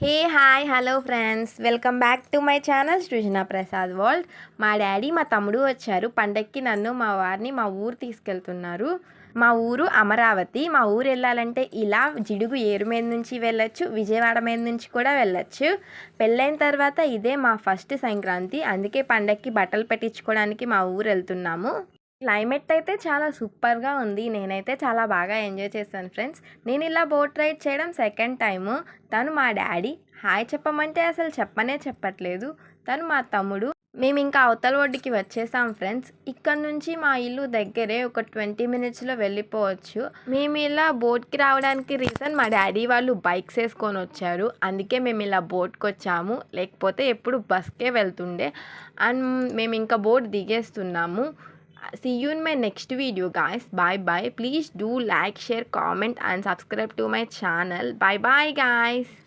Hey hi hello friends welcome back to my channel Srujana Prasad world మా daddy మా తమ్ముడు వచ్చారు. పండక్కి నన్ను మా వారిని మా ఊరు తీసుకెళ్తున్నారు. మా ఊరు అమరావతి. మా ఊరు వెళ్ళాలంటే ఇలా జిడుగు ఏరు మీద నుంచి వెళ్ళొచ్చు విజయవాడ మీద నుంచి కూడా వెళ్ళొచ్చు. పెళ్ళైన తర్వాత ఇదే మా ఫస్ట్ సంక్రాంతి. అందుకే పండక్కి బట్టలు పెట్టించుకోవడానికి మా ఊరు వెళ్తున్నాము. క్లైమేట్ అయితే చాలా సూపర్గా ఉంది. నేనైతే చాలా బాగా ఎంజాయ్ చేశాను ఫ్రెండ్స్. నేను ఇలా బోట్ రైడ్ చేయడం సెకండ్ టైము. తను మా డాడీ. హాయ్ చెప్పమంటే అసలు చెప్పనే చెప్పట్లేదు. తను మా తమ్ముడు. మేము ఇంకా అవతల ఒడ్డుకి వచ్చేసాం ఫ్రెండ్స్. ఇక్కడ నుంచి మా ఇల్లు దగ్గరే ఒక ట్వంటీ మినిట్స్లో వెళ్ళిపోవచ్చు. మేము ఇలా బోట్కి రావడానికి రీజన్ మా డాడీ వాళ్ళు బైక్స్ వేసుకొని వచ్చారు. అందుకే మేము ఇలా బోట్కి వచ్చాము. లేకపోతే ఎప్పుడు బస్కే వెళ్తుండే. అండ్ మేము ఇంకా బోట్ దిగేస్తున్నాము. See you in my next video guys. Bye bye. Please do like share comment and subscribe to my channel. Bye bye guys